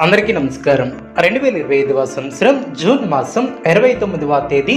అందరికీ నమస్కారం. రెండు వేల ఇరవై ఐదవ సంవత్సరం జూన్ మాసం ఇరవై తొమ్మిదవ తేదీ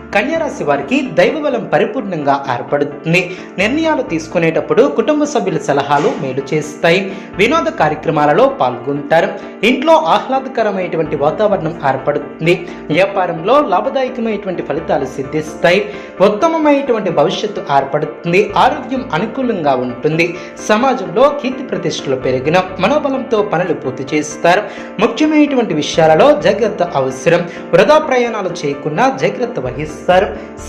కన్యారాశి వారికి దైవబలం పరిపూర్ణంగా ఏర్పడుతుంది. నిర్ణయాలు తీసుకునేటప్పుడు కుటుంబ సభ్యుల సలహాలు మేలు చేస్తాయి. వినోద కార్యక్రమాలలో పాల్గొంటారు. ఇంట్లో ఆహ్లాదకరమైనటువంటి వాతావరణం ఏర్పడుతుంది. వ్యాపారంలో లాభదాయకమైనటువంటి ఫలితాలు సిద్ధిస్తాయి. ఉత్తమమైనటువంటి భవిష్యత్తు ఏర్పడుతుంది. ఆరోగ్యం అనుకూలంగా ఉంటుంది. సమాజంలో కీర్తి ప్రతిష్టలు పెరిగిన మనోబలంతో పనులు పూర్తి చేస్తారు. ముఖ్యమైనటువంటి విషయాలలో జాగ్రత్త అవసరం. వృధా ప్రయాణాలు చేయకుండా జాగ్రత్త వహిస్తారు.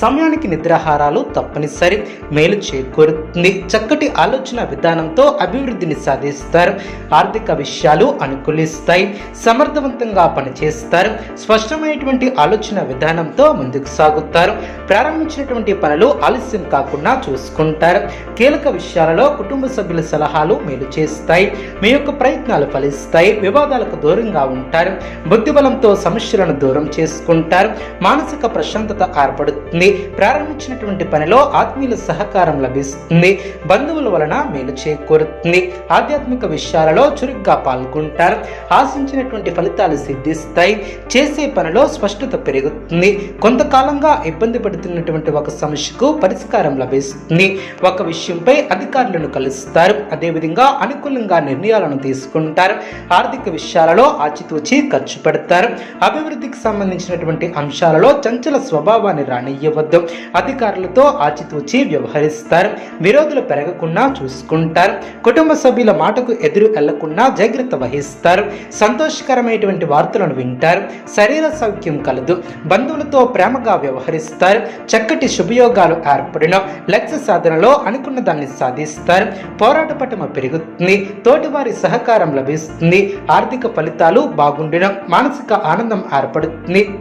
సమయానికి నిద్రాహారాలు తప్పనిసరి. మేలు చేకూరుతుంది. చక్కటి ఆలోచన విధానంతో అభివృద్ధిని సాధిస్తారు. ఆర్థిక విషయాలు అనుకూలిస్తాయి. సమర్థవంతంగా పనిచేస్తారు. స్పష్టమైనటువంటి ఆలోచన విధానంతో ముందుకు సాగుతారు. ప్రారంభించినటువంటి పనులు ఆలస్యం కాకుండా చూసుకుంటారు. కీలక విషయాలలో కుటుంబ సభ్యుల సలహాలు మేలు చేస్తాయి. మీ యొక్క ప్రయత్నాలు ఫలిస్తాయి. వివాదాలకు దూరంగా ఉంటారు. బుద్ధిబలంతో సమస్యలను దూరం చేసుకుంటారు. మానసిక ప్రశాంతత ఏర్పడుతుంది ప్రారంభించినటువంటి పనిలో ఆత్మీయుల సహకారం లభిస్తుంది. బంధువుల వలన మేలు చేకూరుతుంది. ఆధ్యాత్మిక విషయాలలో చురుగ్గా పాల్గొంటారు. ఆశించినటువంటి ఫలితాలు సిద్ధిస్తాయి. చేసే పనిలో స్పష్టత పెరుగుతుంది. కొంతకాలంగా ఇబ్బంది పడుతున్నటువంటి ఒక సమస్యకు పరిష్కారం లభిస్తుంది. ఒక విషయంపై అధికారులను కలుస్తారు. అదేవిధంగా అనుకూలంగా నిర్ణయాలను తీసుకుంటారు. ఆర్థిక విషయాలలో ఆచితూచి ఖర్చు పెడతారు. అభివృద్ధికి సంబంధించినటువంటి అంశాలలో చంచల స్వభావాన్ని రానియ్యవద్దు. అధికారులతో ఆచితూచి వ్యవహరిస్తారు. విరోధులు పెరగకుండా చూసుకుంటారు. కుటుంబ సభ్యుల మాటకు ఎదురు వెళ్ళకుండా జాగ్రత్త వహిస్తారు. సంతోషకరమైనటువంటి వార్తలను వింటారు. శరీర సౌఖ్యం కలదు. బంధువులతో ప్రేమగా వ్యవహరిస్తారు. చక్కటి శుభయోగాలు ఏర్పడిన లక్ష్య సాధనలో అనుకున్న దాన్ని సాధిస్తారు. పోరాట పటమ పెరుగుతుంది. తోటివారి సహకారం లభిస్తుంది. ఆర్థిక ఫలితాలు బాగుండిన మానసిక ఆనందం ఏర్పడుతుంది.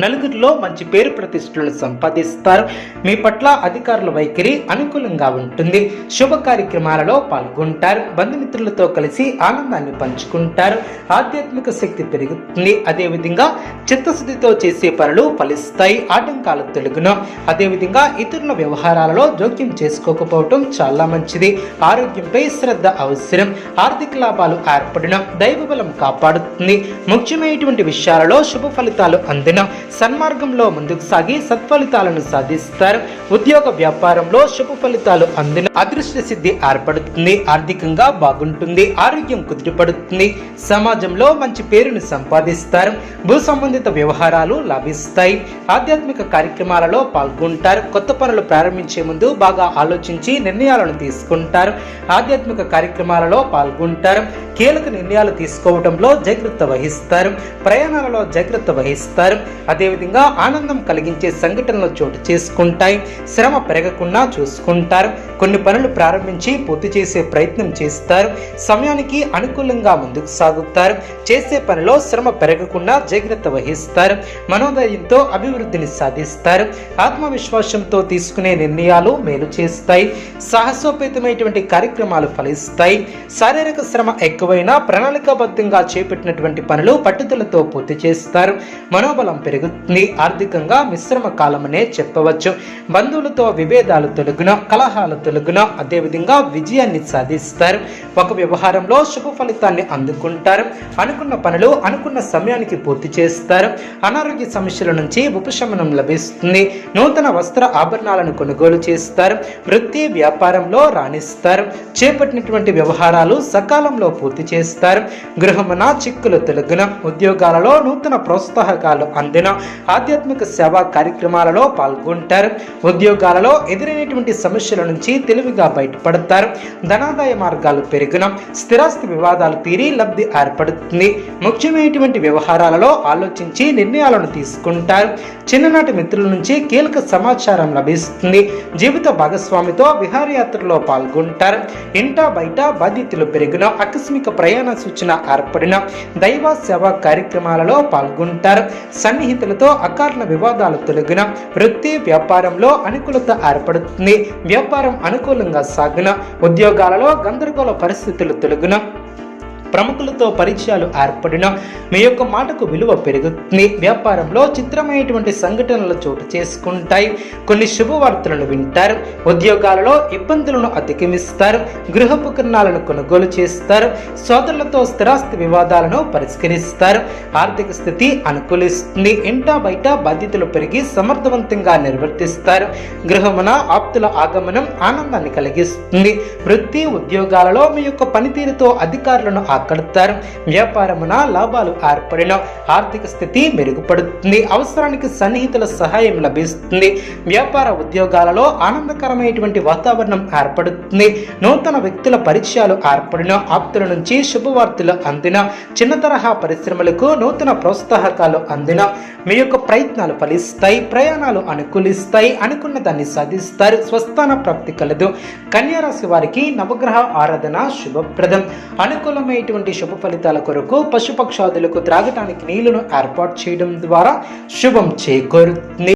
నలుగురిలో మంచి పేరు ప్రతిష్టలు సంపాదిస్తారు. మీ పట్ల అధికారుల వైఖరి అనుకూలంగా ఉంటుంది. శుభ కార్యక్రమాలలో పాల్గొంటారు. బంధుమిత్రులతో కలిసి ఆనందాన్ని పంచుకుంటారు. ఆధ్యాత్మిక శక్తి పెరుగుతుంది. అదేవిధంగా చిత్తశుద్ధితో చేసే పనులు ఫలిస్తాయి. ఆటంకాలు తొలగును. అదేవిధంగా ఇతరుల వ్యవహారాలలో జోక్యం చేసుకోకపోవటం చాలా మంచిది. ఆరోగ్యంపై శ్రద్ధ అవసరం. ఆర్థిక లాభాలు ఏర్పడిన దైవబలం కాపాడుతుంది. ముఖ్యమైనటువంటి విషయాలలో శుభ ఫలితాలు అందిన సన్మార్గంలో ముందుకు సాగి సత్ఫలితాలను సాధిస్తారు. ఉద్యోగ వ్యాపారంలో శుభ ఫలితాలు అందిన అదృష్ట సిద్ధి ఏర్పడుతుంది. ఆర్థికంగా బాగుంటుంది. ఆరోగ్యం కుదిరిపడుతుంది సమాజంలో మంచి పేరును సంపాదిస్తారు. భూ సంబంధిత వ్యవహారాలు లభిస్తాయి. ఆధ్యాత్మిక కార్యక్రమాలలో పాల్గొంటారు. కొత్త పనులు ప్రారంభించే ముందు బాగా ఆలోచించి నిర్ణయాలను తీసుకుంటారు. ఆధ్యాత్మిక కార్యక్రమాలలో పాల్గొంటారు. కీలక నిర్ణయాలు తీసుకోవడంలో జాగ్రత్త వహిస్తారు. ప్రయాణాలలో జాగ్రత్త వహిస్తారు. అదేవిధంగా ఆనందం కలిగించే సంఘటనలు చోటు చేసుకుంటాయి. శ్రమ పెరగకుండా చూసుకుంటారు. కొన్ని పనులు ప్రారంభించి పూర్తి చేసే ప్రయత్నం చేస్తారు. సమయానికి అనుకూలంగా ముందుకు సాగుతారు. చేసే పనిలో శ్రమ పెరగకుండా జాగ్రత్త వహిస్తారు. మనోధైర్యంతో అభివృద్ధిని సాధిస్తారు. ఆత్మవిశ్వాసంతో తీసుకునే నిర్ణయాలు మేలు చేస్తాయి. సాహసోపేతమైనటువంటి కార్యక్రమాలు ఫలిస్తాయి. శారీరక శ్రమ ఎక్కువైనా ప్రణాళికాబద్ధంగా చేపట్టినటువంటి పనులు పట్టుదలతో పూర్తి చేస్తారు. మనోబలం పెరుగు పెరుగుతుంది ఆర్థికంగా మిశ్రమ కాలమనే చెప్పవచ్చు. బంధువులతో విభేదాలు తొలగున కలహాలు తొలగున అదేవిధంగా విజయాన్ని సాధిస్తారు. ఒక వ్యవహారంలో శుభ ఫలితాన్ని అందుకుంటారు. అనుకున్న పనులు అనుకున్న సమయానికి పూర్తి చేస్తారు. అనారోగ్య సమస్యల నుంచి ఉపశమనం లభిస్తుంది. నూతన వస్త్ర ఆభరణాలను కొనుగోలు చేస్తారు. వృత్తి వ్యాపారంలో రాణిస్తారు. చేపట్టినటువంటి వ్యవహారాలు సకాలంలో పూర్తి చేస్తారు. గృహమున చిక్కులు తొలగున ఉద్యోగాలలో నూతన ప్రోత్సాహకాలు అందిన ఆధ్యాత్మిక సేవా కార్యక్రమాలలో పాల్గొంటారు. ఉద్యోగాలలో ఎదురైనటువంటి సమస్యల నుంచి తెలివిగా బయటపడతారు. ధనాదాయ మార్గాలు పెరిగిన స్థిరాస్తి వివాదాలు తీరి లబ్ధి ఏర్పడుతుంది. ముఖ్యమైనటువంటి వ్యవహారాలలో ఆలోచించి నిర్ణయాలను తీసుకుంటారు. చిన్ననాటి మిత్రుల నుంచి కీలక సమాచారం లభిస్తుంది. జీవిత భాగస్వామితో విహారయాత్రలో పాల్గొంటారు. ఇంటా బయట బాధ్యతలు పెరిగిన ఆకస్మిక ప్రయాణ సూచన ఏర్పడిన దైవ సేవా కార్యక్రమాలలో పాల్గొంటారు. రైతులతో అకార్ల వివాదాలు తొలగిన వృత్తి వ్యాపారంలో అనుకూలత ఏర్పడుతుంది. వ్యాపారం అనుకూలంగా సాగిన ఉద్యోగాలలో గందరగోళ పరిస్థితులు తొలగిన ప్రముఖులతో పరిచయాలు ఏర్పడిన మీ యొక్క మాటకు విలువ పెరుగుతుంది. వ్యాపారంలో చిత్రమైనటువంటి సంఘటనలు చోటు చేసుకుంటాయి. కొన్ని శుభవార్తలను వింటారు. ఉద్యోగాలలో ఇబ్బందులను అధిగమిస్తారు. గృహోపకరణాలను కొనుగోలు చేస్తారు. సోదరులతో స్థిరాస్తి వివాదాలను పరిష్కరిస్తారు. ఆర్థిక స్థితి అనుకూలిస్తుంది. ఇంటా బయట బాధ్యతలు పెరిగి సమర్థవంతంగా నిర్వర్తిస్తారు. గృహమున ఆప్తుల ఆగమనం ఆనందాన్ని కలిగిస్తుంది. వృత్తి ఉద్యోగాలలో మీ యొక్క పనితీరుతో అధికారులను ఆకడతారు వ్యాపారమున లాభాలు ఏర్పడిన ఆర్థిక స్థితి మెరుగుపడుతుంది. అవసరానికి సన్నిహితుల సహాయం లభిస్తుంది. వ్యాపార ఉద్యోగాలలో ఆనందకరమైనటువంటి వాతావరణం ఏర్పడుతుంది. నూతన వ్యక్తుల పరిచయాలు ఏర్పడిన ఆప్తుల నుంచి శుభవార్తలు అందిన చిన్న తరహా పరిశ్రమలకు నూతన ప్రోత్సాహకాలు అందిన మీ యొక్క ప్రయత్నాలు ఫలిస్తాయి ప్రయాణాలు అనుకూలిస్తాయి అనుకున్న దాన్ని సాధిస్తారు స్వస్థాన ప్రాప్తి కలదు. కన్యారాశి వారికి నవగ్రహ ఆరాధన శుభప్రదం. అనుకూలమైన అనుకూలమైనటువంటి శుభ ఫలితాల కొరకు పశుపక్షాదులకు త్రాగటానికి నీళ్ళను ఏర్పాటు చేయడం ద్వారా శుభం చేకూరుతుంది.